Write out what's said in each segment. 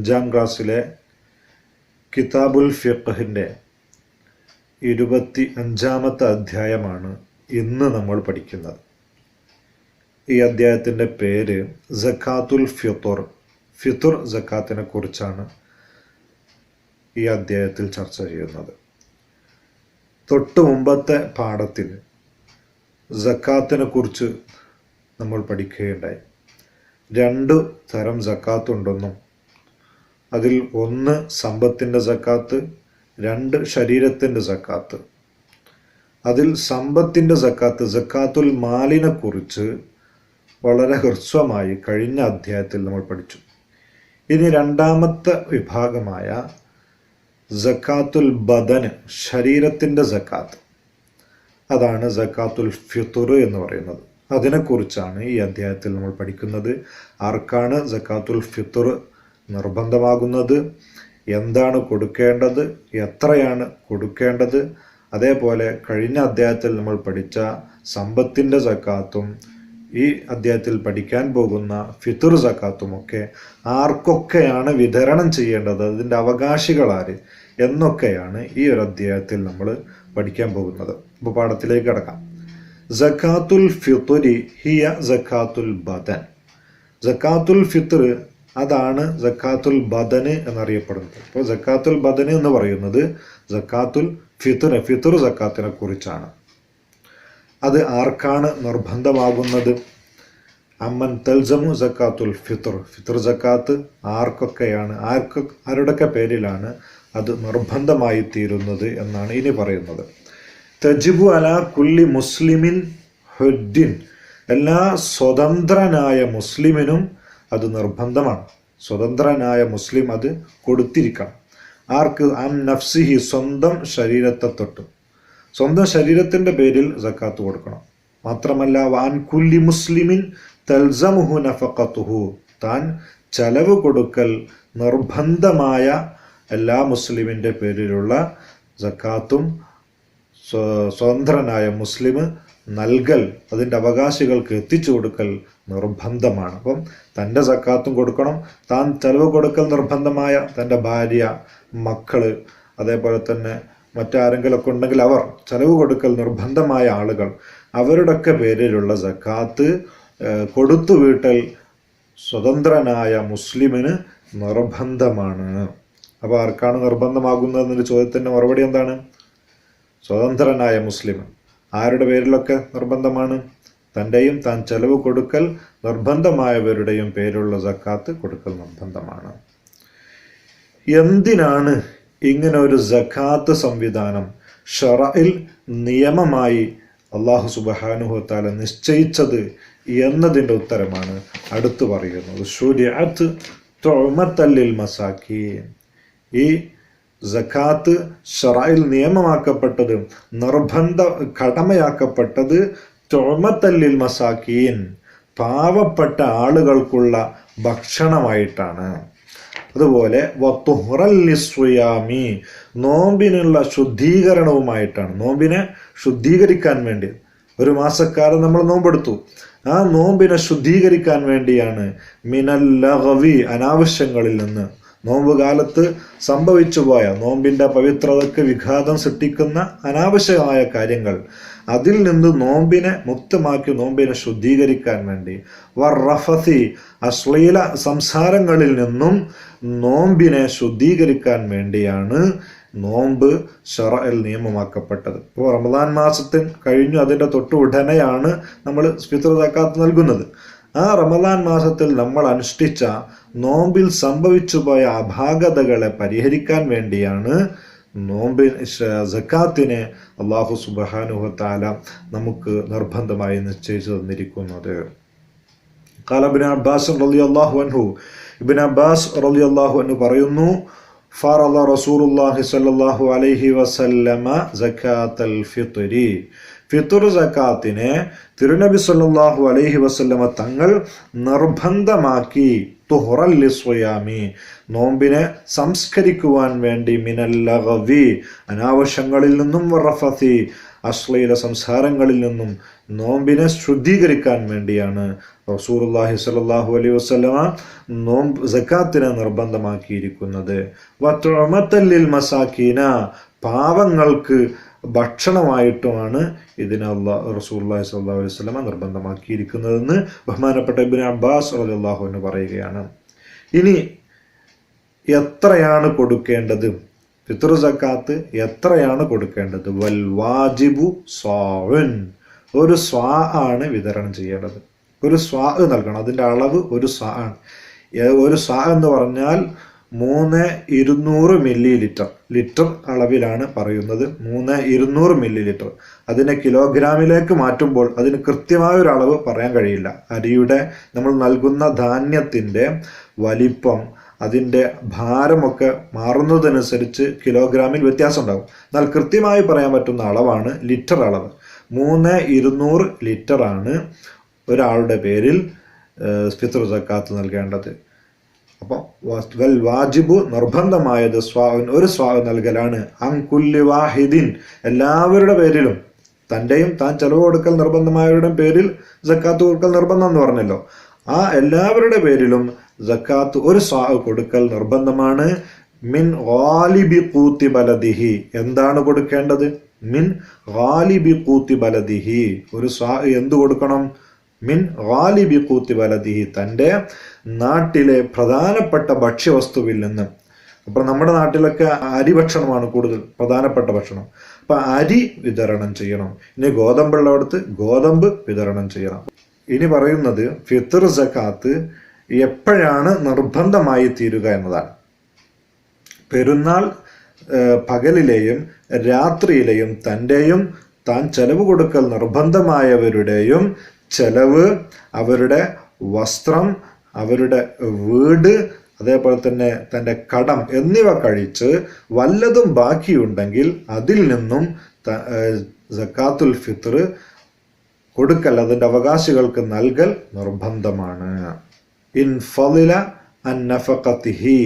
അഞ്ചാം ക്ലാസ്സിലെ കിതാബുൽ ഫിഖഹിന്റെ ഇരുപത്തി അഞ്ചാമത്തെ അധ്യായമാണ് ഇന്ന് നമ്മൾ പഠിക്കുന്നത്. ഈ അധ്യായത്തിന്റെ പേര് ജക്കാത്തുൽ ഫിത്തുർ ഫിത്തുർ ജക്കാത്തിനെ കുറിച്ചാണ് ഈ അധ്യായത്തിൽ ചർച്ച ചെയ്യുന്നത്. തൊട്ട് മുമ്പത്തെ പാഠത്തിൽ ജക്കാത്തിനെ കുറിച്ച് നമ്മൾ പഠിക്കുകയുണ്ടായി. രണ്ട് തരം ജക്കാത്തുണ്ടെന്നും അതിൽ ഒന്ന് സമ്പത്തിന്റെ സക്കാത്ത് രണ്ട് ശരീരത്തിന്റെ സക്കാത്ത്. അതിൽ സമ്പത്തിന്റെ സക്കാത്ത് സക്കാത്തുൽ മാലിനെ കുറിച്ച് വളരെ ഹ്രസ്വമായി കഴിഞ്ഞ അധ്യായത്തിൽ നമ്മൾ പഠിച്ചു. ഇനി രണ്ടാമത്തെ വിഭാഗമായ സക്കാത്തുൽ ബദന് ശരീരത്തിന്റെ സക്കാത്ത്. അതാണ് സക്കാത്തുൽ ഫിത്തുർ എന്ന് പറയുന്നത്. അതിനെക്കുറിച്ചാണ് ഈ അധ്യായത്തിൽ നമ്മൾ പഠിക്കുന്നത്. ആർക്കാണ് സക്കാത്തുൽ ഫിത്തുർ നിർബന്ധമാകുന്നത്? എന്താണ് കൊടുക്കേണ്ടത്? എത്രയാണ് കൊടുക്കേണ്ടത്? അതേപോലെ കഴിഞ്ഞ അധ്യായത്തിൽ നമ്മൾ പഠിച്ച സമ്പത്തിന്റെ സക്കാത്തും ഈ അധ്യായത്തിൽ പഠിക്കാൻ പോകുന്ന ഫിത്തുർ സക്കാത്തുമൊക്കെ ആർക്കൊക്കെയാണ് വിതരണം ചെയ്യേണ്ടത്? അതിന്റെ അവകാശികൾ ആര്? എന്നൊക്കെയാണ് ഈ ഒരു അധ്യായത്തിൽ നമ്മൾ പഠിക്കാൻ പോകുന്നത്. അപ്പോൾ പാഠത്തിലേക്ക് കിടക്കാം. സക്കാത്തുൽ ഹിയ സക്കാത്തുൽ ബദൻ. സക്കാത്തുൽ അതാണ് ജക്കാത്തുൽ ബദന് എന്നറിയപ്പെടുന്നത്. അപ്പോൾ ജക്കാത്തുൽ ബദന് എന്ന് പറയുന്നത് ജക്കാത്തുൽ ഫിത്തുർ ഫിത്തുർ ജക്കാത്തിനെ കുറിച്ചാണ്. അത് ആർക്കാണ് നിർബന്ധമാകുന്നത്? അമ്മൻ തൽസമു ജക്കാത്തുൽ ഫിത്തുർ ഫിത്തുർ ജക്കാത്ത് ആർക്കൊക്കെയാണ് ആർക്ക് ആരുടെയൊക്കെ പേരിലാണ് അത് നിർബന്ധമായി തീരുന്നത് എന്നാണ് ഇനി പറയുന്നത്. തജിബു അല കുല്ലി മുസ്ലിമിൻ ഹുദ്ദിൻ. എല്ലാ സ്വതന്ത്രനായ മുസ്ലിമിനും അത് നിർബന്ധമാണ്. സ്വതന്ത്രനായ മുസ്ലിം അത് കൊടുത്തിരിക്കണം. ആർക്ക്? അം നഫ്സിഹി സ്വന്തം ശരീരത്തെ തൊട്ട്. സ്വന്തം ശരീരത്തിന്റെ പേരിൽ സക്കാത്ത് കൊടുക്കണം. മാത്രമല്ല വാൻ കുല്ലി മുസ്ലിമിൻ തൽസമുഹു നഫക്കത്തുഹു താൻ ചെലവ് കൊടുക്കൽ നിർബന്ധമായ എല്ലാ മുസ്ലിമിന്റെ പേരിലുള്ള സക്കാത്തും സ്വതന്ത്രനായ മുസ്ലിം നൽകൽ അതിന്റെ അവകാശികൾക്ക് എത്തിച്ചു കൊടുക്കൽ നിർബന്ധമാണ്. അപ്പം തന്റെ സക്കാത്തും കൊടുക്കണം താൻ ചെലവ് കൊടുക്കൽ നിർബന്ധമായ തന്റെ ഭാര്യ മക്കൾ അതേപോലെ തന്നെ മറ്റാരെങ്കിലൊക്കെ ഉണ്ടെങ്കിൽ അവർ ചെലവ് കൊടുക്കൽ നിർബന്ധമായ ആളുകൾ അവരുടെയൊക്കെ പേരിലുള്ള സക്കാത്ത് കൊടുത്തു വീട്ടൽ സ്വതന്ത്രനായ മുസ്ലിമിന് നിർബന്ധമാണ്. അപ്പോൾ ആർക്കാണ് നിർബന്ധമാകുന്നതെന്നൊരു ചോദ്യത്തിന്റെ മറുപടി എന്താണ്? സ്വതന്ത്രനായ മുസ്ലിം. ആരുടെ പേരിലൊക്കെ നിർബന്ധമാണ്? തന്റെയും താൻ ചെലവ് കൊടുക്കൽ നിർബന്ധമായവരുടെയും പേരുള്ള സക്കാത്ത് കൊടുക്കൽ നിർബന്ധമാണ്. എന്തിനാണ് ഇങ്ങനെ ഒരു ജക്കാത്ത് സംവിധാനം ഷറയിൽ നിയമമായി അള്ളാഹു സുബഹാനുഹത്താല നിശ്ചയിച്ചത് എന്നതിന്റെ ഉത്തരമാണ് അടുത്തു പറയുന്നത്. സൂര്യാത്ത് തൊമത്തല്ലിൽ മസാക്കീൻ. ഈ ജക്കാത്ത് ഷറായിൽ നിയമമാക്കപ്പെട്ടത് നിർബന്ധ കടമയാക്കപ്പെട്ടത് തൊമത്തല്ലിൽ മസാക്കീൻ പാവപ്പെട്ട ആളുകൾക്കുള്ള ഭക്ഷണമായിട്ടാണ്. അതുപോലെ വത്തുഹുറല്ലിസ്വയാമി നോമ്പിനുള്ള ശുദ്ധീകരണവുമായിട്ടാണ്. നോമ്പിനെ ശുദ്ധീകരിക്കാൻ വേണ്ടി. ഒരു മാസക്കാലം നമ്മൾ നോമ്പെടുത്തു. ആ നോമ്പിനെ ശുദ്ധീകരിക്കാൻ വേണ്ടിയാണ് മിനല്ലഹവി അനാവശ്യങ്ങളിൽ നിന്ന് നോമ്പ് കാലത്ത് സംഭവിച്ചു പോയ നോമ്പിന്റെ പവിത്രതയ്ക്ക് വിഘാതം സൃഷ്ടിക്കുന്ന അനാവശ്യമായ കാര്യങ്ങൾ അതിൽ നിന്ന് നോമ്പിനെ മുക്തമാക്കി നോമ്പിനെ ശുദ്ധീകരിക്കാൻ വേണ്ടി. വറഫസി അശ്ലീല സംസാരങ്ങളിൽ നിന്നും നോമ്പിനെ ശുദ്ധീകരിക്കാൻ വേണ്ടിയാണ് നോമ്പ് ഷറൽ നിയമമാക്കപ്പെട്ടത്. ഇപ്പോൾ റമദാൻ മാസത്തിൽ കഴിഞ്ഞു അതിന്റെ തൊട്ട് ഉടനെയാണ് നമ്മൾ ഫിത്ര തക്കാത്ത് നൽകുന്നത്. ആ റമദാൻ മാസത്തിൽ നമ്മൾ അനുഷ്ഠിച്ച നോമ്പിൽ സംഭവിച്ചു പോയ അപാകതകളെ പരിഹരിക്കാൻ വേണ്ടിയാണ് നോമ്പിൻ ജക്കാത്തിനെ അള്ളാഹു സുബാനുഹത്താല നമുക്ക് നിർബന്ധമായി നിശ്ചയിച്ചു തന്നിരിക്കുന്നത്. കാലബിൻ അബ്ബാസ് റലി അള്ളാഹു അൻഹു. ഇബിൻ അബ്ബാസ് റലി അള്ളാഹു അൻഹു പറയുന്നു ഫറദ റസൂലുള്ളാഹി സ്വല്ലല്ലാഹു അലൈഹി വസല്ലമ സക്കാത്തൽ ഫിത്രി. ഫിത്തുർ സക്കാത്തിനെ തിരുനബി സല്ലാഹു അലൈഹി വസല്ലമ തങ്ങൾ നിർബന്ധമാക്കി തുഹറല്ലിസ്വയാമി നോമ്പിനെ സംസ്കരിക്കുവാൻ വേണ്ടി മിനല്ലഗവി അനാവശ്യങ്ങളിൽ നിന്നും വറഫത്തി അശ്ലീല സംസാരങ്ങളിൽ നിന്നും നോമ്പിനെ ശുദ്ധീകരിക്കാൻ വേണ്ടിയാണ് റസൂർല്ലാഹി സ്വല്ലല്ലാഹു അലൈഹി വസ്ലമ നോമ്പ് ജക്കാത്തിനെ നിർബന്ധമാക്കിയിരിക്കുന്നത്. വത്തുഅമത്തല്ലിൽ മസാക്കീന പാവങ്ങൾക്ക് ഭക്ഷണമായിട്ടുമാണ് ഇതിനെ അള്ളാഹ് റസൂല്ലാഹി സ്വല്ലാ അലൈഹി വസല്ലമ നിർബന്ധമാക്കിയിരിക്കുന്നതെന്ന് ബഹുമാനപ്പെട്ട ഇബിൻ അബ്ബാസ് അള്ളാഹു എന്ന് പറയുകയാണ്. ഇനി എത്രയാണ് കൊടുക്കേണ്ടത്? ഫിത്ർ സക്കാത്ത് എത്രയാണ് കൊടുക്കേണ്ടത്? വൽ വാജിബു സ്വാവൻ ഒരു സ്വാ ആണ് വിതരണം ചെയ്യേണ്ടത്. ഒരു സ്വാ നൽകണം. അതിന്റെ അളവ് ഒരു സ്വാ ആണ്. ഒരു സ്വാ എന്ന് പറഞ്ഞാൽ മൂന്ന് ഇരുന്നൂറ് മില്ലി ലിറ്റർ ലിറ്റർ അളവിലാണ് പറയുന്നത്. മൂന്ന് ഇരുന്നൂറ് മില്ലി ലിറ്റർ അതിനെ കിലോഗ്രാമിലേക്ക് മാറ്റുമ്പോൾ അതിന് കൃത്യമായ ഒരു അളവ് പറയാൻ കഴിയില്ല. അരിയുടെ നമ്മൾ നൽകുന്ന ധാന്യത്തിന്റെ വലിപ്പം അതിന്റെ ഭാരമൊക്കെ മാറുന്നതനുസരിച്ച് കിലോഗ്രാമിൽ വ്യത്യാസം ഉണ്ടാകും. എന്നാൽ കൃത്യമായി പറയാൻ പറ്റുന്ന അളവാണ് ലിറ്റർ അളവ്. മൂന്ന് ഇരുന്നൂറ് ലിറ്ററാണ് ഒരാളുടെ പേരിൽ ഫിത്ർ സക്കാത്ത് നൽകേണ്ടത്. അപ്പോൾ വൽ വാജിബു നിർബന്ധമായത് സ്വാവിൻ ഒരു സ്വാവ് നൽകലാണ്. അങ്കുല്ലി വാഹിദിൻ. എല്ലാവരുടെ പേരിലും. തന്റെയും താൻ ചെലവ് കൊടുക്കൽ നിർബന്ധമായവരുടെ പേരിൽ ജക്കാത്ത് കൊടുക്കൽ നിർബന്ധം എന്ന് പറഞ്ഞല്ലോ. ആ എല്ലാവരുടെ പേരിലും ജക്കാത്ത് ഒരു സ്വാവ് കൊടുക്കൽ നിർബന്ധമാണ്. മിൻ ഗാലിബി കൂത്തി ബലദിഹി. എന്താണ് കൊടുക്കേണ്ടത്? മിൻ ഗാലിബി കൂത്തി ബലദിഹി. ഒരു സ്വാ എന്ത് കൊടുക്കണം? മിൻ ഗാലിബി കൂത്തി വലതിഹി തന്റെ നാട്ടിലെ പ്രധാനപ്പെട്ട ഭക്ഷ്യവസ്തുവിൽ നിന്ന്. അപ്പം നമ്മുടെ നാട്ടിലൊക്കെ അരി ഭക്ഷണമാണ് കൂടുതൽ പ്രധാനപ്പെട്ട ഭക്ഷണം. അപ്പം അരി വിതരണം ചെയ്യണം. ഇനി ഗോതമ്പുള്ളടത്ത് ഗോതമ്പ് വിതരണം ചെയ്യണം. ഇനി പറയുന്നത് ഫിത്തർ സക്കാത്ത് എപ്പോഴാണ് നിർബന്ധമായി തീരുക എന്നതാണ്. പെരുന്നാൾ പകലിലെയും രാത്രിയിലെയും തന്റെയും താൻ ചെലവ് കൊടുക്കൽ നിർബന്ധമായവരുടെയും ചെലവ് അവരുടെ വസ്ത്രം അവരുടെ വീട് അതേപോലെ തന്നെ തന്റെ കടം എന്നിവ കഴിച്ച് വല്ലതും ബാക്കിയുണ്ടെങ്കിൽ അതിൽ നിന്നും സക്കാത്തുൽ ഫിത്ർ കൊടുക്കൽ അതിന്റെ അവകാശികൾക്ക് നൽകൽ നിർബന്ധമാണ്. ഇൻ ഫളില അൻ നഫഖത്തിഹി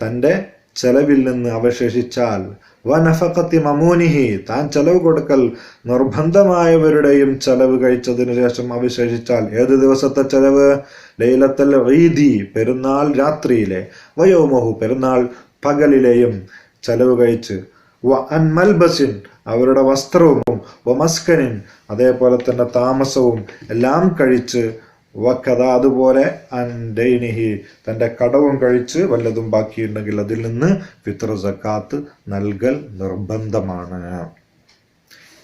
തന്റെ ചെലവിൽ നിന്ന് അവശേഷിച്ചാൽ വ നഫഖത്തി മമൂനിഹി താൻ ചെലവ് കൊടുക്കൽ നിർബന്ധമായവരുടെയും ചെലവ് കഴിച്ചതിനു ശേഷം അവശേഷിച്ചാൽ ഏത് ദിവസത്തെ ചെലവ്? ലൈലത്തൽ ഈദി പെരുന്നാൾ രാത്രിയിലെ വയോമഹു പെരുന്നാൾ പകലിലെയും ചെലവ് കഴിച്ച്. വ അൻമൽബസിൻ അവരുടെ വസ്ത്രവും വമസ്കനിൻ അതേപോലെ തന്നെ താമസവും എല്ലാം കഴിച്ച് വക്കഥ അതുപോലെ അൻഡൈനിഹി. തന്റെ കടവും കഴിച്ച് വല്ലതും ബാക്കിയുണ്ടെങ്കിൽ അതിൽ നിന്ന് ഫിത്ര സക്കാത്ത് നൽകൽ നിർബന്ധമാണ്.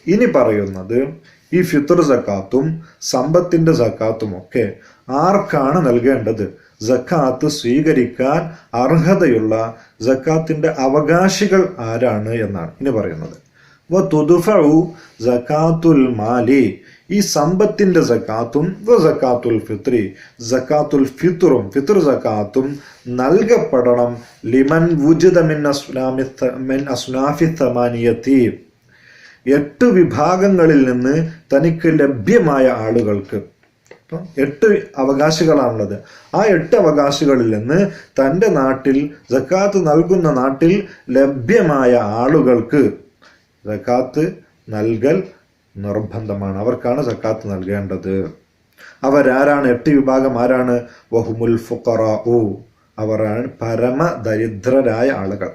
ഇനി പറയുന്നത് ഈ ഫിത്ര സക്കാത്തും സമ്പത്തിന്റെ സക്കാത്തും ഒക്കെ ആർക്കാണ് നൽകേണ്ടത്? സക്കാത്ത് സ്വീകരിക്കാൻ അർഹതയുള്ള സക്കാത്തിന്റെ അവകാശികൾ ആരാണ് എന്നാണ് ഇനി പറയുന്നത്. വ തുതുഫു സക്കാത്തുൽ മാലി ഈ സമ്പത്തിന്റെ സക്കാത്തും സക്കാത്തുൽ ഫിത്രി സക്കാത്തുൽ ഫിത്റും ഫിത്ർ സക്കാത്തും നൽകപ്പെടണം. ലിമൻ വുജിത മിൻ അസ്നാമി അസ്നാഫി തമാനിയത്തി. എട്ട് വിഭാഗങ്ങളിൽ നിന്ന് തനിക്ക് ലഭ്യമായ ആളുകൾക്ക്. എട്ട് അവകാശികളാണുള്ളത്. ആ എട്ട് അവകാശികളിൽ നിന്ന് തന്റെ നാട്ടിൽ ജക്കാത്ത് നൽകുന്ന നാട്ടിൽ ലഭ്യമായ ആളുകൾക്ക് ജക്കാത്ത് നൽകൽ നിർബന്ധമാണ്. അവർക്കാണ് സക്കാത്ത് നൽകേണ്ടത്. അവരാരാണ്? എട്ട് വിഭാഗം ആരാണ്? വഹുമുൽ ഫുഖറാഉ. അവരാണ് പരമ ദരിദ്രരായ ആളുകൾ.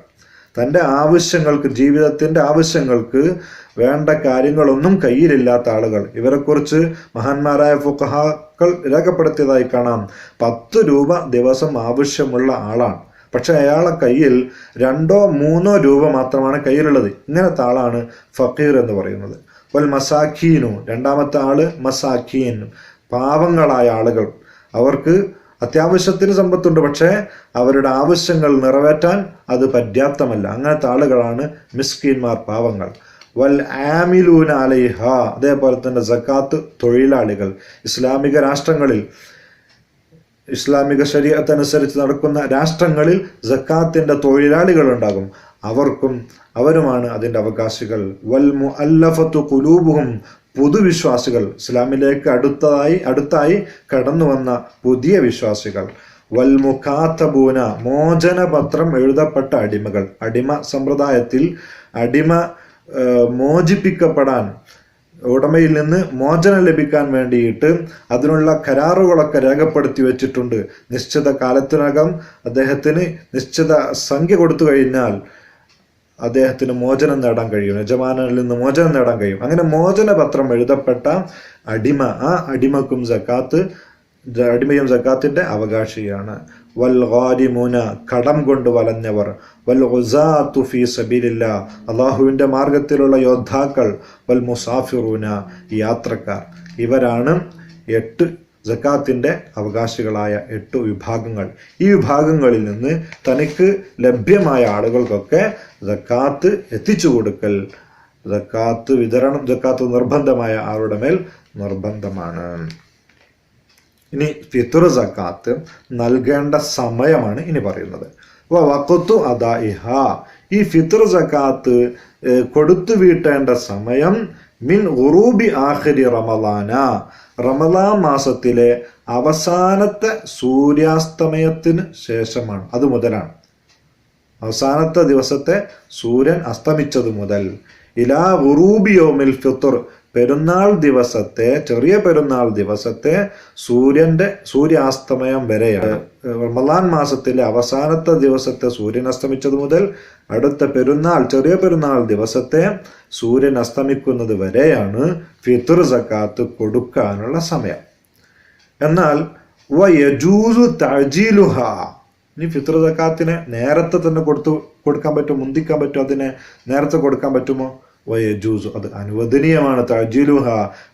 തന്റെ ആവശ്യങ്ങൾക്ക് ജീവിതത്തിന്റെ ആവശ്യങ്ങൾക്ക് വേണ്ട കാര്യങ്ങളൊന്നും കയ്യിലില്ലാത്ത ആളുകൾ. ഇവരെക്കുറിച്ച് മഹാന്മാരായ ഫുക്കഹാക്കൾ രേഖപ്പെടുത്തിയതായി കാണാം. പത്ത് രൂപ ദിവസം ആവശ്യമുള്ള ആളാണ്. പക്ഷെ അയാളെ കയ്യിൽ രണ്ടോ മൂന്നോ രൂപ മാത്രമാണ് കയ്യിലുള്ളത്. ഇങ്ങനത്തെ ആളാണ് ഫക്കീർ എന്ന് പറയുന്നത്. വൽ മസാഖീനു. രണ്ടാമത്തെ ആൾ മസാഖീൻ. പാവങ്ങളായ ആളുകൾ. അവർക്ക് അത്യാവശ്യത്തിന് സമ്പത്തുണ്ട് പക്ഷേ അവരുടെ ആവശ്യങ്ങൾ നിറവേറ്റാൻ അത് പര്യാപ്തമല്ല. അങ്ങനത്തെ ആളുകളാണ് മിസ്കീന്മാർ പാവങ്ങൾ. വൽ ആമിലൂൻ അലൈഹ. അതേപോലെ തന്നെ സക്കാത്ത് തൊഴിലാളികൾ. ഇസ്ലാമിക രാഷ്ട്രങ്ങളിൽ ഇസ്ലാമിക ശരീരത്തനുസരിച്ച് നടക്കുന്ന രാഷ്ട്രങ്ങളിൽ ജക്കാത്തിന്റെ തൊഴിലാളികൾ ഉണ്ടാകും. അവർക്കും അവരുമാണ് അതിന്റെ അവകാശികൾ. വൽ മുഅല്ലഫത്തു കുലൂബുഹും പുതുവിശ്വാസികൾ ഇസ്ലാമിലേക്ക് അടുത്തതായി അടുത്തായി കടന്നു വന്ന പുതിയ വിശ്വാസികൾ. വൽമുഖാത്തബൂന മോചനപത്രം എഴുതപ്പെട്ട അടിമകൾ. അടിമ സമ്പ്രദായത്തിൽ അടിമ മോചിപ്പിക്കപ്പെടാൻ ഉടമയിൽ നിന്ന് മോചനം ലഭിക്കാൻ വേണ്ടിയിട്ട് അതിനുള്ള കരാറുകളൊക്കെ രേഖപ്പെടുത്തി വെച്ചിട്ടുണ്ട്. നിശ്ചിത കാലത്തിനകം അദ്ദേഹത്തിന് നിശ്ചിത സംഖ്യ കൊടുത്തു കഴിഞ്ഞാൽ അദ്ദേഹത്തിന് മോചനം നേടാൻ കഴിയും യജമാനനിൽ നിന്ന് മോചനം നേടാൻ കഴിയും. അങ്ങനെ മോചന പത്രം എഴുതപ്പെട്ട അടിമ ആ അടിമക്കും സക്കാത്ത് അടിമയും സക്കാത്തിന്റെ അവകാശിയാണ്. വൽ ഗാരിമുന കടം കൊണ്ട് വലഞ്ഞവർ. വൽ ഫീ സബീലില്ല അള്ളാഹുവിന്റെ മാർഗത്തിലുള്ള യോദ്ധാക്കൾ. വൽ മുസാഫിറൂന യാത്രക്കാർ. ഇവരാണ് എട്ട് ജക്കാത്തിന്റെ അവകാശികളായ എട്ട് വിഭാഗങ്ങൾ. ഈ വിഭാഗങ്ങളിൽ നിന്ന് തനിക്ക് ലഭ്യമായ ആളുകൾക്കൊക്കെ ജക്കാത്ത് എത്തിച്ചു കൊടുക്കൽ ജക്കാത്ത് വിതരണം ജക്കാത്ത് നിർബന്ധമായ ആളുടെ മേൽ നിർബന്ധമാണ്. ഇനി ഫിത്തുർ ജക്കാത്ത് നൽകേണ്ട സമയമാണ് ഇനി പറയുന്നത്. വക്കത്തു അതാ ഇഹ ഈ ഫിത്തുർ ജക്കാത്ത് കൊടുത്തു വീട്ടേണ്ട സമയം മിൻ ഉറൂബി ആഖിരി റമലാന റമലാൻ മാസത്തിലെ അവസാനത്തെ സൂര്യാസ്തമയത്തിന് ശേഷമാണ് അത് മുതലാണ്. അവസാനത്തെ ദിവസത്തെ സൂര്യൻ അസ്തമിച്ചത് മുതൽ ഇലാ ഉറൂബിയോമിൽ ഫിത്തുർ പെരുന്നാൾ ദിവസത്തെ ചെറിയ പെരുന്നാൾ ദിവസത്തെ സൂര്യന്റെ സൂര്യാസ്തമയം വരെയാണ്. റമദാൻ മാസത്തിലെ അവസാനത്തെ ദിവസത്തെ സൂര്യൻ അസ്തമിച്ചത് മുതൽ അടുത്ത പെരുന്നാൾ ചെറിയ പെരുന്നാൾ ദിവസത്തെ സൂര്യൻ അസ്തമിക്കുന്നത് വരെയാണ് ഫിത്തുർ സക്കാത്ത് കൊടുക്കാനുള്ള സമയം. എന്നാൽ ഇനി ഫിത്തുർ സക്കാത്തിനെ നേരത്തെ തന്നെ കൊടുത്തു കൊടുക്കാൻ പറ്റുമോ? മുന്തിക്കാൻ പറ്റുമോ? അതിനെ നേരത്തെ കൊടുക്കാൻ പറ്റുമോ? വയജൂസു അത് അനുവദനീയമാണ്. തജീലുഹ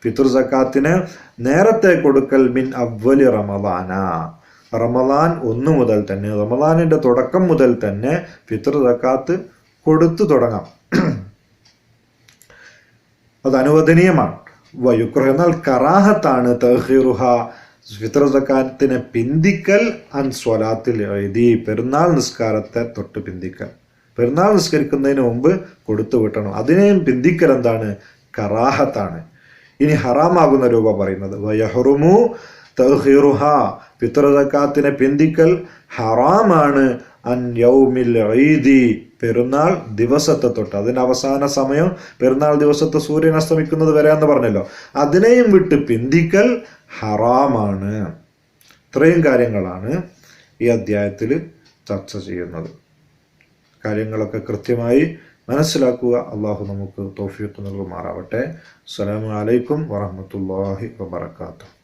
ഫിത്തുർ സക്കാത്തിനെ നേരത്തെ കൊടുക്കൽ മിൻ അവലി റമദാന. റമദാൻ ഒന്ന് മുതൽ തന്നെ റമലാനിന്റെ തുടക്കം മുതൽ തന്നെ ഫിത്ർ സക്കാത്ത് കൊടുത്തു തുടങ്ങാം. അത് അനുവദനീയമാണ്. വയുക്ര എന്നാൽ കറാഹത്താണ് തഹീറുഹ ഫിത്ര സക്കാത്തിനെ പിന്തിക്കൽ അൻ സ്വലാത്തിൽ എഴുതി പെരുന്നാൾ നിസ്കാരത്തെ തൊട്ട് പിന്തിക്കൽ. പെരുന്നാൾ നിസ്കരിക്കുന്നതിന് മുമ്പ് കൊടുത്തു വിട്ടണം. അതിനെയും പിന്തിക്കൽ എന്താണ്? കറാഹത്താണ്. ഇനി ഹറാമാകുന്ന രൂപ പറയുന്നത്. വയഹറുമു തഹീറുഹ സക്കാത്തിനെ പിന്തിക്കൽ ഹറാമാണ്. അൻ യൗമിൽ ഈദി പെരുന്നാൾ ദിവസത്തെ തൊട്ട്. അതിന് അവസാന സമയം പെരുന്നാൾ ദിവസത്തെ സൂര്യൻ അസ്തമിക്കുന്നത് വരെ എന്ന് പറഞ്ഞല്ലോ. അതിനെയും വിട്ട് പിന്തിക്കൽ ഹറാമാണ്. ഇത്രയും കാര്യങ്ങളാണ് ഈ അധ്യായത്തിൽ ചർച്ച ചെയ്യുന്നത്. കാര്യങ്ങളൊക്കെ കൃത്യമായി മനസ്സിലാക്കുക. അള്ളാഹു നമുക്ക് തോഫിയൊക്കെ നൽകുമാറാവട്ടെ. അസ്സലാമു അലൈക്കും വറഹമത്തല്ലാഹി വബർക്കാത്തു